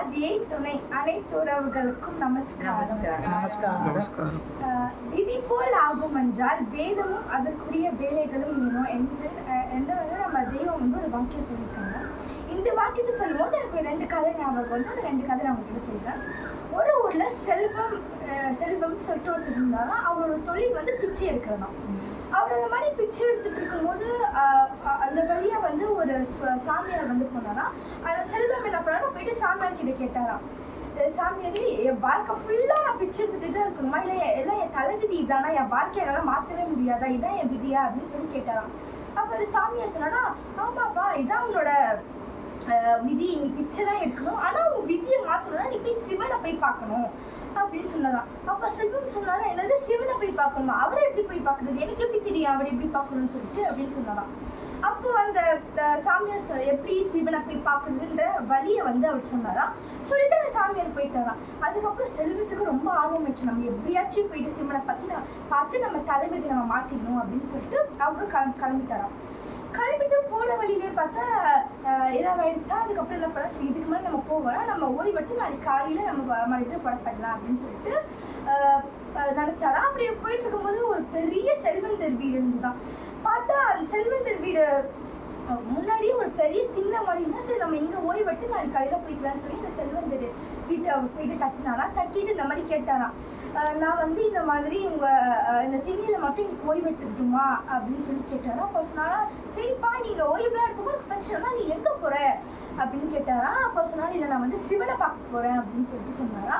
ஆதியை துணை அனைத்து உறவுகளுக்கும் நமஸ்காரம். நமஸ்காரம். விதி போல் ஆகும் என்றால் வேதமும் அதற்குரிய வேலைகளும் வேணும் என்று வந்து நம்ம தெய்வம் வந்து ஒரு வாக்கியம் சொல்லியிருக்காங்க. இந்த வாக்கியத்தை சொல்லும்போது எனக்கு ரெண்டு கதை ஞாபகம் வந்து அந்த ரெண்டு கதை நான் உங்ககிட்ட சொல்றேன். ஒரு ஊர்ல செல்வம் செல்வம் சொல்லிட்டு ஒருத்தர் இருந்தாரா அவரோட தொழில் வந்து பிச்சை எடுக்கிறது தான் அவர் அந்த மாதிரி பிச்சை எடுத்துட்டு இருக்கும்போது ஆஹ் அ- அந்த வழியா வந்து ஒரு சு- சாமியார் வந்து போனாராம். அந்த செல்வம் என்ன பண்ணாரா போயிட்டு சாமியார் கிட்ட கேட்டாராம். சாமியாரி என் வாழ்க்கை ஃபுல்லா நான் பிச்சை எடுத்துட்டு தான் இருக்கணுமா? இல்லை எல்லாம் என் தலைவிதி இதானா? என் வாழ்க்கையை என்னால் மாற்றவே முடியாதா? இதான் என் விதியா? அப்படின்னு சொல்லி கேட்டாராம். அப்போ அந்த சாமியார் சொன்னாரா ஆமாப்பா இதான் உன்னோட விதி. நீ பிச்சை தான் எடுக்கணும். ஆனா உன் விதியை மாத்தணும்னா நீ போய் சிவனை போய் பார்க்கணும். அப்படின்னு சொன்னதான் அப்ப செல்வம் சொன்னாரா என்னது சிவனை போய் பார்க்கணுமா? அவரை எப்படி போய் பார்க்கறது? எனக்கு எப்படி தெரியும்? அவரை எப்படி பார்க்கணும்னு சொல்லிட்டு அப்படின்னு சொன்னாராம். அப்போ அந்த சாமியார் எப்படி சிவனை போய் பார்க்குதுன்ற வழியை வந்து அவர் சொன்னாராம் சொல்லிட்டு அந்த சாமியார் போயிட்டாராம் அதுக்கப்புறம் செல்வத்துக்கு ரொம்ப ஆர்வம் வச்சு நம்ம எப்படியாச்சும் போயிட்டு சிவனை பத்தி நான் பார்த்து நம்ம தலைவிதி நம்ம மாத்திடணும் அப்படின்னு சொல்லிட்டு அவரும் கிளம்பி கிளம்பிட்டாராம் கிளம்பிட்டு போன வழியிலே பார்த்தா அஹ், இரவாயிடுச்சா அதுக்கப்புறம் என்ன பண்ணா சரி இதுக்கு மேலே நம்ம போகலாம். நம்ம ஓய்வெட்டு நாளைக்கு காலையில நம்ம மறுபடியும் புறப்படலாம் அப்படின்னு சொல்லிட்டு அஹ், நினைச்சாரா? அப்படியே போயிட்டு இருக்கும்போது ஒரு பெரிய செல்வந்தர் வீடு இருந்துதான். பார்த்தா அந்த செல்வந்தர் வீடு முன்னாடியே ஒரு பெரிய திண்ணை மாதிரி சரி நம்ம இங்க ஓய்வெடுத்து நான் காலையில போய்க்கலான்னு சொல்லி இந்த செல்வந்தர் வீட்டை அவர் போயிட்டு தட்டினாரா? தட்டிட்டு இந்த மாதிரி கேட்டாராம் நான் வந்து இந்த மாதிரி உங்க இந்த திண்ணையில மட்டும் எனக்கு ஓய்வெடுத்துக்கிட்டுமா அப்படின்னு சொல்லி கேட்டாரா. அப்போ சொன்னாரா சரிப்பா நீங்க ஓய்வுலாம் எடுத்துக்கோ பிரச்சனைனா நீ எங்க போற? அப்படின்னு கேட்டாரா? அப்போ சொன்னாரு இல்லை நான் வந்து சிவனை பார்க்க போறேன் அப்படின்னு சொல்லிட்டு சொன்னாரா?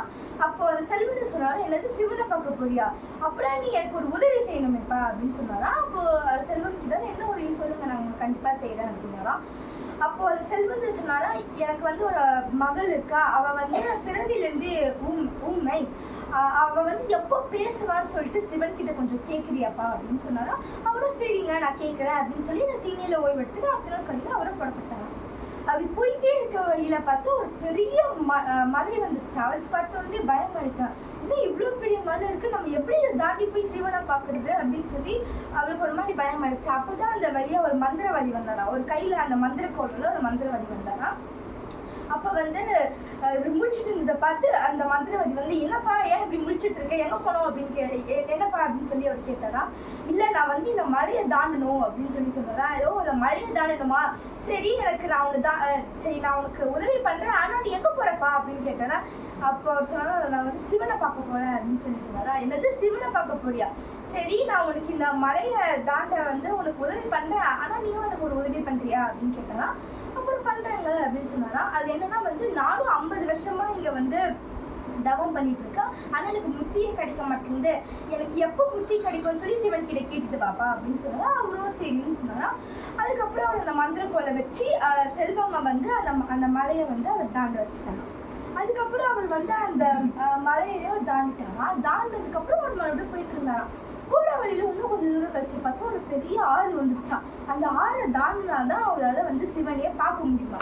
அப்போ அந்த செல்வன் சொன்னாரா என்னது சிவனை பார்க்க போறியா? அப்புறம் நீ எனக்கு ஒரு உதவி செய்யணுமேப்பா அப்படின்னு சொன்னாரா? அப்போ செல்வன் கிட்ட என்ன உதவி சொல்லுங்க நான் கண்டிப்பாக கண்டிப்பா செய்யறேன் அப்படின்னாரா? அப்போ அந்த செல்வந்தர் சொன்னாரா எனக்கு வந்து ஒரு மகள் இருக்கா அவ வந்து பிறவிலேருந்து ஊம் ஊமை. அவ வந்து எப்போ பேசுவான்னு சொல்லிட்டு சிவன் கிட்ட கொஞ்சம் கேட்குறியாப்பா அப்படின்னு சொன்னாரா? அவரும் சரிங்க நான் கேட்குறேன் அப்படின்னு சொல்லி இந்த தீனியில் ஓய்வெடுத்து அடுத்த நாள் கழித்து அவரும் புறப்பட்டாங்க அப்படி போயிட்டே இருக்க வழியில பார்த்தா ஒரு பெரிய ம- மலை வந்துச்சு. அவருக்கு பார்த்த உடனே பயம் ஆயிடுச்சான் இன்னும் இவ்வளோ பெரிய மலை இருக்கு? நம்ம எப்படி இதை தாண்டி போய் சிவனை பார்க்கறது அப்படின்னு சொல்லி அவளுக்கு ஒரு மாதிரி பயம் ஆயிடுச்சு. அப்போதான் அந்த வழியா ஒரு மந்திரவாதி வந்தாராம். ஒரு கையில அந்த மந்திர கோட்டில் ஒரு மந்திரவாதி வந்தாராம். அப்போ வந்து இப்படி முழிச்சிட்டு இருந்ததை பார்த்து அந்த மந்திரவாதி வந்து என்னப்பா ஏன் இப்படி முடிச்சுட்டு இருக்க எங்க போனோம்? அப்படின்னு கே என்னப்பா? அப்படின்னு சொல்லி அவர் கேட்டாரா இல்ல நான் வந்து இந்த மலையை தாண்டணும் அப்படின்னு சொல்லி சொன்னதா ஏதோ இந்த மலையை தாண்டணுமா? சரி எனக்கு நான் உனக்கு தான் சரி நான் உனக்கு உதவி பண்றேன். ஆனா நீ எங்க போறப்பா? அப்படின்னு கேட்டேன்னா அப்போ அவர் சொன்னாரா நான் வந்து சிவனை பார்க்க போறேன் அப்படின்னு சொல்லி சொன்னாரா என்னது சிவனை பார்க்க போறியா? சரி நான் உனக்கு இந்த மலையை தாண்ட வந்து உனக்கு உதவி பண்றேன். ஆனா நீயும் எனக்கு ஒரு உதவி பண்றியா? அப்படின்னு கேட்டேன்னா பண்ணுறேங்க பண்றாங்க அப்படின்னு சொன்னாரா? அது என்னன்னா வந்து நானும் ஐம்பது வருஷமா இங்க வந்து தவம் பண்ணிட்டு இருக்கேன். ஆனா எனக்கு முத்தியே கிடைக்க மாட்டேங்குது. எனக்கு எப்போ முத்தி கிடைக்கும்னு சொல்லி சிவன் கிட்ட கேட்டுட்டு பாப்பா அப்படின்னு சொன்னாரா? அவரும் சரின்னு சொன்னாரா? அதுக்கப்புறம் அவர் அந்த மந்திர கோலை வச்சு செல்வம்மா வந்து அந்த அந்த மலையை வந்து அவர் தாண்ட வச்சுட்டாங்க அதுக்கப்புறம் அவர் வந்து அந்த மலையையோ மலையையும் தாண்டிட்டாரா அவர் மறுபடியும் போயிட்டு இருந்தாராம். வழியில இன்னும் கொஞ்சம் தூரம் கழிச்சு பார்த்தா ஒரு பெரிய ஆறு வந்துருச்சான் அந்த ஆறை தாண்டினாதான் அவரால வந்து சிவனையே பார்க்க முடியுமா?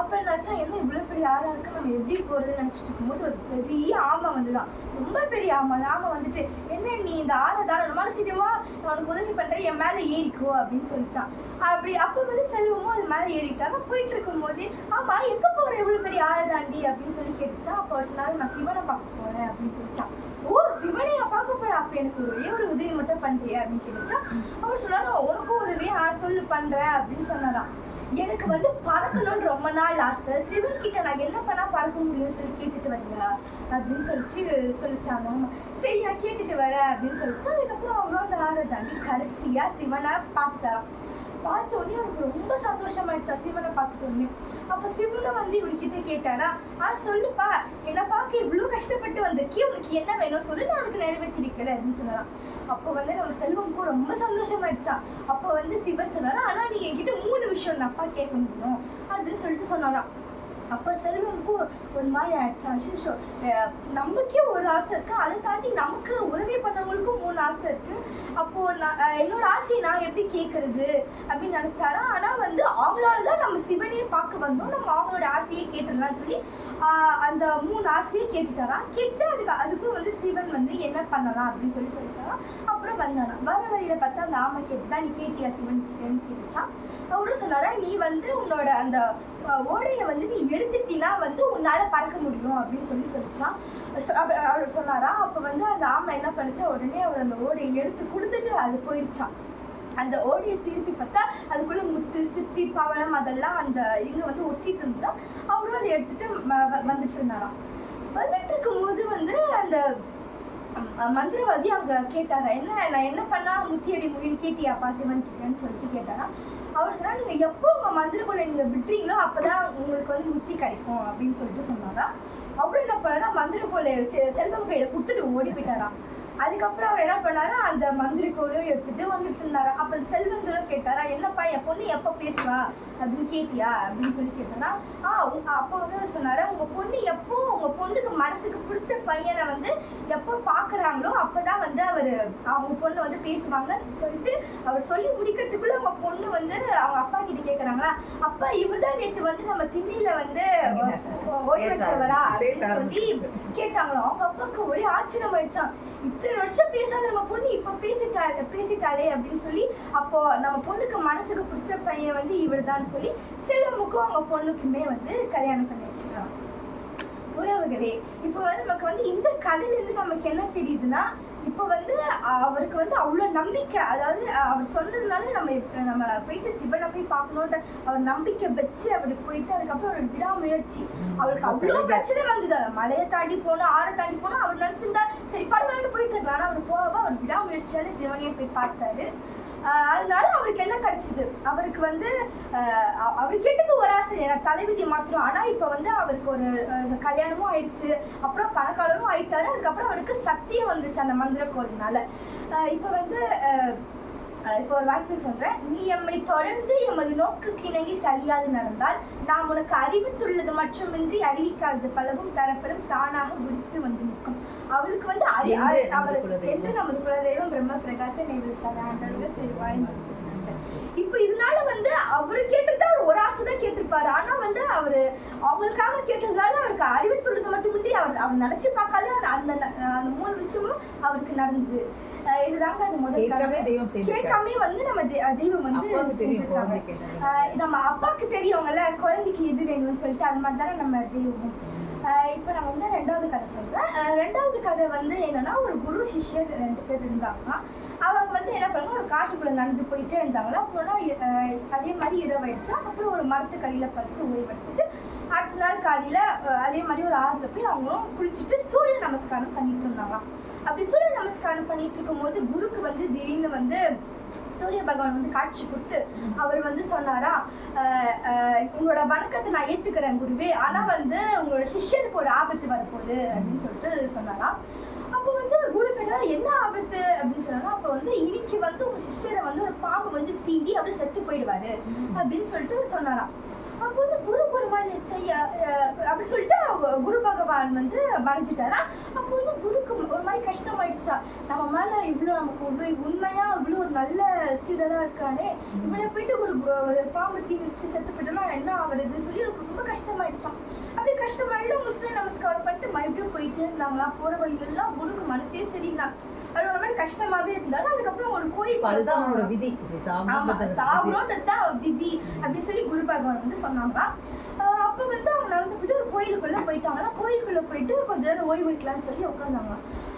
அப்ப என்னாச்சா என்ன இவ்வளவு பெரிய ஆறா இருக்கு? நம்ம எப்படி போறதுன்னு நினைச்சிட்டு இருக்கும்போது ஒரு பெரிய ஆமை வந்துதான். ரொம்ப பெரிய ஆமை. அந்த ஆமை வந்துட்டு என்ன நீ இந்த ஆறை தாண்டணுமா? சீக்கிரமா நான் உனக்கு உதவி பண்றேன் என் மேல ஏறிக்கோ அப்படின்னு சொல்லிச்சான். அப்படி அப்ப வந்து செல்வமும் அது மேல ஏறிட்டாங்க போயிட்டு இருக்கும்போது ஆமா எங்க போற இவ்வளவு பெரிய ஆறை தாண்டி? அப்படின்னு சொல்லி கேட்டுச்சான். அப்போ ஒரு நாள் நான் சிவனை பார்க்க போறேன் அப்படின்னு சொல்லிச்சான். ஓ சிவனை பார்க்க போய் அப்ப எனக்கு ஒரே ஒரு உதவி மட்டும் பண்றியா அப்படின்னு கேட்டா அவர் சொன்னாலும் உனக்கும் உதவி ஆ சொல்லு பண்றேன் அப்படின்னு சொன்னதான் எனக்கு வந்து பறக்கணும்னு ரொம்ப நாள் ஆசை. சிவன் கிட்ட நான் என்ன பண்ணா பறக்க முடியும்னு சொல்லி கேட்டுட்டு வரீங்களா அப்படின்னு சொல்லிச்சு சொல்லிச்சாங்க. சரி நான் கேட்டுட்டு வரேன் அப்படின்னு சொல்லிச்சு. அதுக்கப்புறம் அவரும் அந்த ஆளை தாண்டி கடைசியா சிவனை பார்த்துட்டாராம். பார்த்த உடனே அவனுக்கு ரொம்ப சந்தோஷமாயிடுச்சா. சிவனை பார்த்துட்ட உடனே அப்போ சிவனை வந்து இவர்கிட்ட கேட்டாரா ஆ சொல்லுப்பா. என்னை பார்க்க இவ்வளோ கஷ்டப்பட்டு வந்திருக்கே உனக்கு என்ன வேணும் சொல்லு. நான் உனக்கு நிறைவேற்றி வைக்கிறேன் அப்படின்னு சொன்னாராம். அப்போ வந்து நம்ம செல்வமுக்கும் ரொம்ப சந்தோஷமாயிடுச்சா. அப்போ வந்து சிவன் சொன்னாரா ஆனால் நீ என்கிட்ட மூணு விஷயம் அப்பா கேட்க முடியும். அப்படின்னு சொல்லிட்டு சொன்னாராம். அப்போ செல்வமுக்கும் ஒரு மாதிரி ஆயிடுச்சா. அஷிஷோ நமக்கே ஒரு ஆசை இருக்குது அதை தாண்டி நமக்கு உதவி பண்ணவங்களுக்கும் மூணு ஆசை இருக்குது அப்போ நான் என்னோட ஆசையை நான் எப்படி கேட்கறது அப்படின்னு நினைச்சாரா? ஆனா வந்து அவங்களால தான் நம்ம சிவனையே பார்க்க வந்தோம். நம்ம அவங்களோட ஆசையை கேட்டுடலாம்னு சொல்லி அந்த மூணு ஆசையை கேட்டுட்டாராம் கேட்டு அதுக்கு அதுக்கும் வந்து சிவன் வந்து என்ன பண்ணலாம் அப்படின்னு சொல்லி சொல்லிட்டாராம் அப்புறம் வந்தானா. வர வழியில பார்த்தா அந்த ஆமை கேட்டுதான் நீ கேட்டியா சிவன் கிட்டேன்னு கேட்டுச்சான் அவரும் சொன்னாரா நீ வந்து உன்னோட அந்த ஓடையை வந்து நீ எடுத்துட்டீன்னா வந்து உன்னால பறக்க முடியும் அப்படின்னு சொல்லி சொல்லிச்சான். அவர் சொன்னாரா அப்போ வந்து அந்த ஆமை என்ன பண்ணிச்சு? உடனே அவர் அந்த ஓடியை எடுத்து கொடுத்துட்டு அது போயிடுச்சான் அந்த ஓடியை திருப்பி பார்த்தா அதுக்குள்ள முத்து சிப்பி பவளம் அதெல்லாம் அந்த இங்க வந்து ஒட்டிட்டு இருந்தா அவரும் அதை எடுத்துட்டு வ- வந்துட்டு இருந்தாராம். வந்துட்டு இருக்கும்போது வந்து அந்த மந்திரவாதி அவங்க கேட்டாரா என்ன நான் என்ன பண்ணா முத்தியடி முடியும் கேட்டியாப்பா சிவன் கிட்டேன்னு சொல்லிட்டு கேட்டாரா அவர் சொன்னா நீங்க எப்போ உங்க மந்திரக்குள்ள நீங்க விட்டுறீங்களோ அப்பதான் உங்களுக்கு வந்து முத்தி கிடைக்கும் அப்படின்னு சொல்லிட்டு சொன்னாரா அப்புறம் என்ன பண்ணா மந்திரக்கோலை செல்வம் கையில கொடுத்துட்டு ஓடி போயிட்டாராம். அதுக்கப்புறம் அவர் என்ன பண்ணாரு? அந்த மந்திரிக்கோளையும் எடுத்துட்டு வந்துட்டு இருந்தாரா. அப்ப செல்வந்தரும் கேட்டாரா என்னப்பா என் பொண்ணு எப்ப பேசுவா? அப்படின்னு கேட்டியா? அப்படின்னு சொல்லி கேட்டாரா ஆ அப்ப வந்து சொன்னாரு உங்க பொண்ணு எப்போ உங்க பொண்ணுக்கு மனசுக்கு பிடிச்ச பையனை வந்து எப்போ பாக்குறாங்களோ அப்பதான் வந்து அவரு அவங்க பொண்ணு வந்து பேசுவாங்கன்னு சொல்லிட்டு அவர் சொல்லி முடிக்கிறதுக்குள்ள அவங்க பொண்ணு வந்து அவங்க அப்பா கிட்ட கேக்குறாங்களா? அப்பா இவர்தான் நேத்து வந்து நம்ம திண்ணில வந்து ஓய்வெடுத்தவரா? அப்படின்னு சொல்லி. கேட்டாங்களோ அவங்க அப்பாவுக்கு ஒரே ஆச்சரியம் ஆயிடுச்சான் இத்தனை இத்தனை வருஷம் பேசாத நம்ம பொண்ணு இப்ப பேசிட்டா பேசிட்டாளே அப்படின்னு சொல்லி அப்போ நம்ம பொண்ணுக்கு மனசுக்கு பிடிச்ச பையன் வந்து இவர்தான் சொல்லி செல்வமுக்கும் அவங்க பொண்ணுக்குமே வந்து கல்யாணம் பண்ணி வச்சுட்டாங்க. உறவுகளே இப்போ வந்து நமக்கு வந்து இந்த கதையிலேருந்து நமக்கு என்ன தெரியுதுன்னா இப்போ வந்து அவருக்கு வந்து அவ்வளோ நம்பிக்கை. அதாவது அவர் சொன்னதுனால நம்ம நம்ம போயிட்டு சிவனை போய் பார்க்கணுன்ற அவர் நம்பிக்கை வச்சு அவருக்கு போயிட்டு அதுக்கப்புறம் அவர் விடாமுயற்சி. அவருக்கு அவ்வளோ பிரச்சனை வந்தது. மலையை தாண்டி போனோம் ஆறை தாண்டி போனோம். அவர் நினச்சிருந்தா சரி பரவாயில்ல போயிட்டு இருக்கலாம் ஆனால் அவர் போக அவர் விடாமுயற்சியால சிவனையை போய் பார்த்தாரு. அதனால அவருக்கு என்ன கிடைச்சது? அவருக்கு வந்து அவர் கேட்டது ஒரு ஆசை. எனக்கு தலைவிதி மாத்திரம். ஆனா இப்ப வந்து அவருக்கு ஒரு கல்யாணமும் ஆயிடுச்சு. அப்புறம் பணக்காரரும் ஆயிட்டாரு. அதுக்கப்புறம் அவருக்கு சத்தியம் வந்துச்சு அந்த மந்திர கோலினால இப்போ இப்ப வந்து இப்போ ஒரு வாக்கியம் சொல்றேன். நீ எம்மை தொடர்ந்து எமது நோக்குக்கு இணங்கி சரியாது நடந்தால் நாம் உனக்கு அறிவித்துள்ளது மட்டுமின்றி அறிவிக்காதது பலவும் தரப்பெறும் தானாக விடுத்து வந்து நிற்கும். அவளுக்கு வந்து என்று நமது குலதெய்வம். பிரம்ம பிரகாச நேரு திருவாய். இப்போ இதனால வந்து அவரு கேட்டது அவர் ஒரு ஆசை தான் கேட்டிருப்பாரு. ஆனா வந்து அவரு அவங்களுக்காக கேட்டதுனால அவருக்கு அறிவித்துள்ளது மட்டுமின்றி அவர் அவர் நினைச்சு பார்க்காத அந்த அந்த மூணு விஷயமும் அவருக்கு நடந்தது. இதுதாங்க அது முதல் கேட்காம வந்து நம்ம தெய்வம் வந்து செஞ்சிருக்காங்க. நம்ம அப்பாவுக்கு தெரியும்ல குழந்தைக்கு எது வேணும்னு சொல்லிட்டு அது மாதிரி தானே நம்ம தெய்வம். இப்போ நான் வந்து ரெண்டாவது கதை சொல்கிறேன் ரெண்டாவது கதை வந்து என்னன்னா ஒரு குரு சிஷ்யர் ரெண்டு பேர் இருந்தாங்க அவங்க வந்து என்ன பண்ணாங்க ஒரு காட்டுக்குள்ளே நடந்து போயிட்டே இருந்தாங்களா அப்புறம் அதே மாதிரி இரவாயிடுச்சா. அப்புறம் ஒரு மரத்துக்கடியில் படுத்து ஓய்வெடுத்துட்டு அடுத்த நாள் காலையில் அதே மாதிரி ஒரு ஆறில் போய் அவங்களும் குளிச்சுட்டு சூரிய நமஸ்காரம் பண்ணிட்டு இருந்தாங்க அப்படி சூரிய நமஸ்காரம் பண்ணிட்டு இருக்கும்போது குருக்கு வந்து திடீர்னு வந்து சூரிய பகவான் வந்து காட்சி கொடுத்து அவர் வந்து சொன்னாரா உங்களோட வணக்கத்தை நான் ஏத்துக்கிறேன் குருவே. ஆனா வந்து உங்களோட சிஷ்யருக்கு ஒரு ஆபத்து வரப்போகுது. அப்படின்னு சொல்லிட்டு சொன்னாராம் அப்போ வந்து குரு கிட்ட என்ன ஆபத்து? அப்படின்னு சொன்னாலும் அப்போ வந்து இன்னைக்கு வந்து உங்க சிஸ்டரை வந்து ஒரு பாம்பு வந்து தீண்டி அப்படியே செத்து போயிடுவாரு. அப்படின்னு சொல்லிட்டு சொன்னாராம் அப்போ வந்து குரு ஒரு மாதிரி செய்ய அப்படி சொல்லிட்டு அவங்க குரு பகவான் வந்து மறைஞ்சிட்டாரா? அப்போ வந்து குருக்கு ஒரு மாதிரி கஷ்டமாயிடுச்சா? நம்ம மேல இவ்வளோ நமக்கு உண்மை உண்மையா இவ்வளோ ஒரு நல்ல சீடராக இருக்கானே. இவனை போயிட்டு ஒரு ஒரு பாம்பு தீ வச்சு செத்து போயிட்டோம்னா என்ன ஆகுறதுன்னு சொல்லி ரொம்ப கஷ்டமாயிடுச்சான் அப்படி அவங்க சூரிய நமஸ்காரம் பண்ணிட்டு மறுபடியும் போயிட்டே இருந்தாங்களா? போற வழியெல்லாம் குருக்கு மனசே சரிங்களா அது ஒரு மாதிரி கஷ்டமாவே இருந்தாலும் அதுக்கப்புறம் ஒரு கோயில் அதுதான் அவனோட விதி. சாகணும்ன்றது தான் விதி அப்படின்னு சொல்லி குரு பகவான் வந்து சொன்னாங்க ஆஹ் அப்ப வந்து அவங்க நடந்து போயிட்டு ஒரு கோயிலுக்குள்ள போயிட்டாங்களா? கோயிலுக்குள்ள போயிட்டு கொஞ்ச நேரம் ஓய்வு எடுக்கலாம்னு சொல்லி உட்காந்தாங்க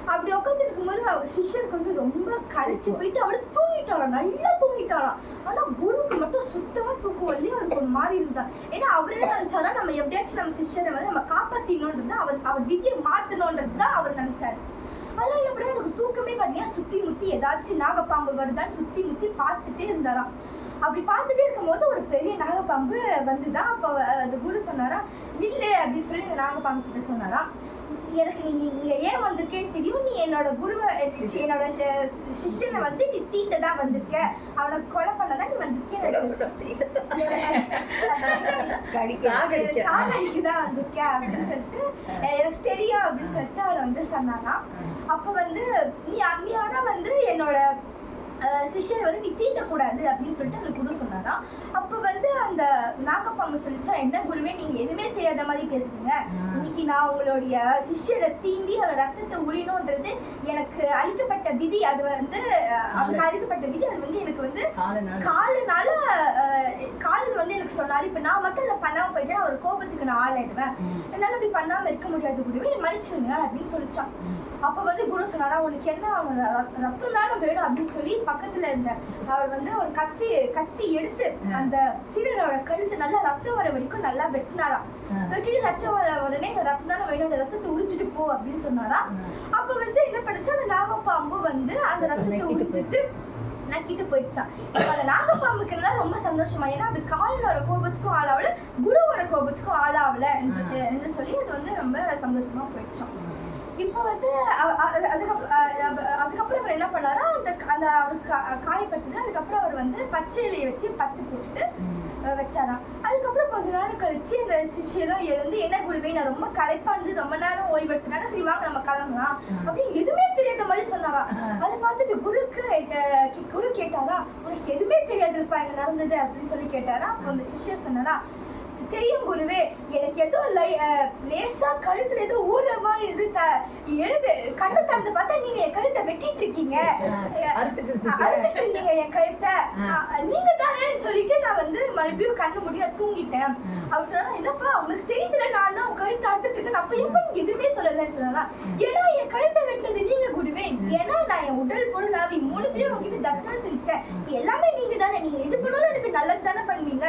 அப்படி உட்காந்து இருக்கும்போது அவர் சிஷ்யருக்கு வந்து ரொம்ப களைச்சு போயிட்டு அவரு தூங்கிட்டாராம் நல்லா தூங்கிட்டாராம் ஆனா குருக்கு மட்டும் சுத்தமா தூக்கம் வரலையே அவருக்கு ஒரு மாதிரி இருந்தா. ஏன்னா அவரே நினைச்சாரா நம்ம எப்படியாச்சும் நம்ம சிஷ்யரை வந்து நம்ம காப்பாத்தினோன்றது அவர் அவர் விதியை மாற்றணுன்றது தான் அவர் நினைச்சாரு. அதனால என்ன எனக்கு தூக்கமே பார்த்தீங்கன்னா சுத்தி முத்தி ஏதாச்சும் நாகப்பாம்பு வருதான்னு சுத்தி முத்தி பார்த்துட்டே இருந்தாராம். அப்படி பார்த்துட்டே இருக்கும்போது ஒரு பெரிய நாகப்பாம்பு வந்துதான் அப்போ அந்த குரு சொன்னாரா நில்லு அப்படின்னு சொல்லி அந்த நாகப்பாம்பு கிட்ட சொன்னாராம். எனக்கு நீ இங்க ஏன் வந்திருக்கேன்னு தெரியும். நீ என்னோட குருவை என்னோட சிஷ்யனை வந்து நீ தீண்டதா வந்திருக்க. அவனை கொலை பண்ணதான் நீ வந்திருக்கேன் சாகடிக்க. சாகடிக்குதான் வந்திருக்கேன் அப்படின்னு சொல்லிட்டு "அஹ் எனக்கு தெரியும் அப்படின்னு சொல்லிட்டு அவர் வந்து சொன்னாராம் அப்ப வந்து நீ ஆனா வந்து என்னோட சிஷ்யரை வந்து நீ தீண்டக்கூடாது அப்படின்னு சொல்லிட்டு அந்த குரு சொன்னாராம். அப்போ வந்து அந்த நாகப்பாம்பு சொல்லிச்சா என்ன குருவே நீங்க எதுவுமே தெரியாத மாதிரி பேசுறீங்க. இன்னைக்கு நான் உங்களுடைய சிஷ்யரை தீண்டி அவர் ரத்தத்தை உரியணுன்றது எனக்கு அளிக்கப்பட்ட விதி. அது வந்து அவருக்கு அளிக்கப்பட்ட விதி. அது வந்து எனக்கு வந்து காலனால காலனால அஹ், காலன் வந்து எனக்கு சொன்னாரு. இப்ப நான் மட்டும் அதை பண்ணாம போயிட்டேன். அவர் கோபத்துக்கு நான் ஆளாயிடுவேன். என்னால அப்படி பண்ணாம இருக்க முடியாது குருவே மன்னிச்சிருங்க அப்படின்னு சொல்லிச்சான். அப்ப வந்து குரு சொன்னாரா உனக்கு என்ன அவன் ரத்தம் தானே வேணும்? அப்படின்னு சொல்லி பக்கத்துல இருந்த அவர் வந்து ஒரு கத்தி கத்தி எடுத்து அந்த சீடரோட கழுத்து நல்லா ரத்தம் வர வரைக்கும் நல்லா வெட்டினாராம் வெட்டிட்டு ரத்தம் வர உடனே இந்த ரத்தம் தானே வேணும்? அந்த ரத்தத்தை உரிச்சிட்டு போ அப்படின்னு சொன்னாரா. அப்ப வந்து என்ன பண்ணுச்சு? அந்த நாகப்பாம்பு வந்து அந்த ரத்தத்தை உரிச்சிட்டு நக்கிட்டு போயிடுச்சான் இப்போ அந்த நாகப்பாம்புக்குன்னா ரொம்ப சந்தோஷமா. ஏன்னா அது காலனோட கோபத்துக்கும் ஆளாவல குருவோட கோபத்துக்கும் ஆளாவல என்று சொல்லி அது வந்து ரொம்ப சந்தோஷமா போயிடுச்சான் இப்போ வந்து அது- அதுக்கப்புறம் அதுக்கப்புறம் அவர் என்ன பண்ணாரா அந்த அந்த அவருக்கு கா- காயப்பட்டது. அதுக்கப்புறம் அவர் வந்து பச்சை இலையை வச்சு பத்து போட்டுட்டு வச்சாராம் அதுக்கப்புறம் கொஞ்ச நேரம் கழிச்சு அந்த சிஷியரும் எழுந்து என்ன குருவே நான் ரொம்ப களைப்பா இருந்து ரொம்ப நேரம் ஓய்வு எடுத்துனாங்க சரி வாங்க நம்ம கிளம்பலாம் அப்படின்னு எதுவுமே தெரியாத மாதிரி சொன்னாராம் அதை பார்த்துட்டு குருக்கு குரு கேட்டாரா உனக்கு எதுவுமே தெரியாதுப்பா இங்க நடந்தது அப்படின்னு சொல்லி கேட்டாரா. அப்போ அந்த சிஷ்யர் சொன்னாரா தெரியும் குருவே. எனக்கு ஏதோ லேசா கழுத்துல ஏதோ ஊற மாதிரி இது த எழுது. கண்ணு திறந்து பார்த்தா நீங்க என் கழுத்தை வெட்டிட்டு இருக்கீங்க. அறுத்துட்டு இருந்தீங்க என் கழுத்தை. நீங்க தானேன்னு சொல்லிட்டு நான் வந்து மறுபடியும் கண்ணு முடிய தூங்கிட்டேன். அவர் சொன்னா என்னப்பா உனக்கு தெரியுதுல நான் தான் கழுத்தை அறுத்துட்டு இருக்கேன். அப்ப எப்ப நீ எதுவுமே சொல்லலன்னு சொன்னா ஏன்னா என் கழுத்தை வெட்டினது நீங்க குருவே. ஏன்னா நான் என் உடல் பொருள் ஆவி மூணுத்தையும் உங்ககிட்ட தர்மம் செஞ்சுட்டேன். எல்லாமே நீங்க தானே. நீங்க எது பண்ணாலும் எனக்கு நல்லது தானே பண்ணுவீங்க.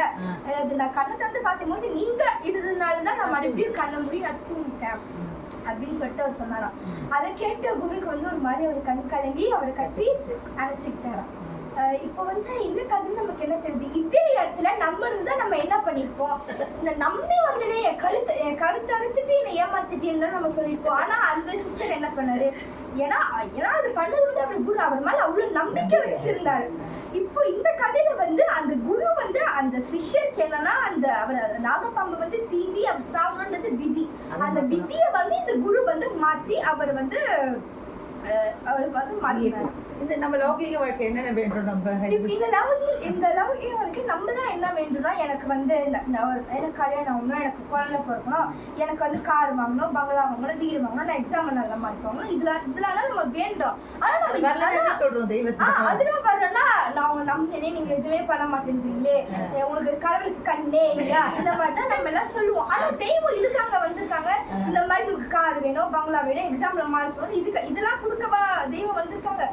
நான் கண்ணை திறந்து பார்க்கும்போது நீங்க இருந்ததுனால தான் நான் மறுபடியும் கண்ணை மூடி நான் தூங்கிட்டேன் அப்படின்னு சொல்லிட்டு அவர் சொன்னாராம். அதை கேட்டு குருக்கு வந்து ஒரு மாதிரி அவர் கண் கலங்கி அவரை கட்டி அணைச்சிக்கிட்டாராம். இப்போ வந்து இந்த கதை நமக்கு என்ன தெரியுது? இதே இடத்துல நம்ம இருந்தா நம்ம என்ன பண்ணிருப்போம் இந்த நம்பி வந்தனே என் கழுத்து என் கழுத்து அறுத்துட்டு என்னை ஏமாத்திட்டேன்னு நம்ம சொல்லியிருப்போம் ஆனா அந்த சிஸ்டர் என்ன பண்ணாரு? ஏன்னா ஏன்னா அது பண்ணது வந்து அவர் குரு. அவர் மேல அவ்வளவு நம்பிக்கை வச்சிருந்தாரு. இப்போ இந்த கதையில வந்து அந்த குரு வந்து அந்த சிஷ்யருக்கு என்னன்னா அந்த அவர் அந்த நாகப்பாம்பு வந்து தீண்டி அவர் சாவணுன்றது விதி. அந்த விதியை வந்து இந்த குரு வந்து மாத்தி அவர் வந்து அவர் வந்து இந்த நம்ம லௌகிக வாழ்க்கை என்னென்ன வேண்டும் நம்ம இந்த இந்த லெவலில் வந்து நம்ம தான் என்ன வேண்டும்னா எனக்கு வந்து எனக்கு கல்யாணம் ஆகணும் எனக்கு குழந்தை பிறக்கணும் எனக்கு வந்து கார் வாங்கணும் பங்களா வாங்கணும் வீடு வாங்கணும் நான் எக்ஸாம் நல்ல மார்க் வாங்கணும். இதுல இதெல்லாம் நம்ம வேண்டோம். ஆனா நம்ம சொல்றோம் தெய்வத்துக்கு அதெல்லாம் வரேன்னா நான் உங்க நம்பினே நீங்க எதுவுமே பண்ண மாட்டேன்றீங்களே. உங்களுக்கு கடவுளுக்கு கண்ணே இல்லையா? இந்த மாதிரி தான் நம்ம எல்லாம் சொல்லுவோம். ஆனா தெய்வம் இதுக்காக வந்திருக்காங்க. இந்த மாதிரி வேணும் பங்களா வேணும் எக்ஸாம்ல மார்க் வேணும். இதுக்கு இதெல்லாம் கொடுக்கவா தெய்வம் வந்திருக்காங்க.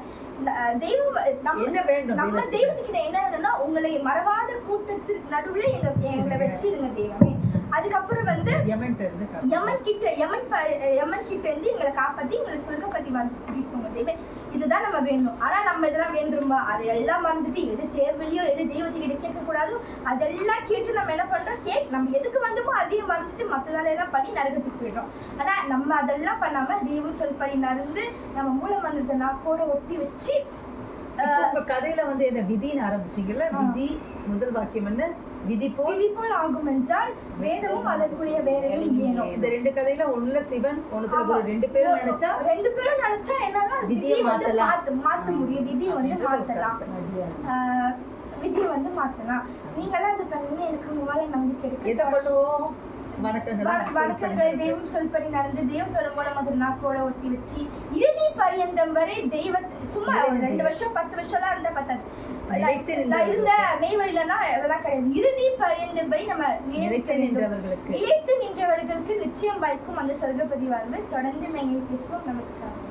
தெய்வம் நம்ம நம்ம தெய்வத்துக்கு? தெய்வத்துக்கு என்ன வேணும்னா உங்களை மறவாத கூட்டத்துக்கு நடுவுல எங்க எங்களை வச்சிருங்க தெய்வமே. அதுக்கப்புறம் வந்து. யமன் கிட்ட யமன் யமன் கிட்ட இருந்து எங்களை காப்பாத்தி எங்களை சொர்க்கப்பதி கூட்டிட்டு போங்க தெய்வமே. இதுதான் நம்ம வேணும். ஆனா நம்ம இதெல்லாம் வேண்டுமா அதை எல்லாம் மறந்துட்டு எது தேவையில்லையோ எது தெய்வத்துக்கிட்ட கேட்க கூடாதோ அதெல்லாம் கேட்டு நம்ம என்ன பண்றோம்? கேக் நம்ம எதுக்கு மறந்துட்டு மற்ற வேலையெல்லாம் பண்ணி நரகத்துக்கு போயிடுறோம். ஆனா நம்ம அதெல்லாம் பண்ணாம தெய்வம் சொல்படி நடந்து நம்ம மூல மந்திரத்தை நாக்கோட ஒட்டி வச்சு உங்க கதையில வந்து என்ன விதின்னு ஆரம்பிச்சீங்கல்ல? விதி முதல் வாக்கியம் என்ன? விதி போல் விதி போல் ஆகும் என்றால் வேதமும் அதற்குரிய வேலையும் ஏனும் இந்த ரெண்டு கதையில ஒண்ணுல சிவன். குரு. ரெண்டு பேரும் நினைச்சா? ரெண்டு பேரும் நினைச்சா என்னன்னா விதியை மாத்தலாம். மாத்த முடியும். விதியை வந்து மாத்தலாம். விதியை? வந்து மாத்தலாம். நீங்களாம் இது பண்ணீங்க எனக்கு உங்க மேல நம்பிக்கை எதை பண்ணுவோம்? வணக்கங்களா. வண- வணக்கங்கள். தெய்வம் சொல்படி நடந்து தெய்வத்தோட மூலம் அது நாக்கோட ஒட்டி வச்சு இறுதி பரியந்தம் வரை தெய்வ சும்மா ரெண்டு வருஷம் பத்து வருஷம்லாம் இருந்தா பத்தாது. நான். இருந்த மெய்வழிலன்னா அதெல்லாம் கிடையாது. இறுதி பரியந்தம் வரை நம்ம நிலைத்து. நின்றவர்களுக்கு. நிலைத்து நின்றவர்களுக்கு நிச்சயம் வாய்க்கும் அந்த சொர்க்கபதி வாழ்வு தொடர்ந்து மேங்கே பேசுவோம். நமஸ்காரம்.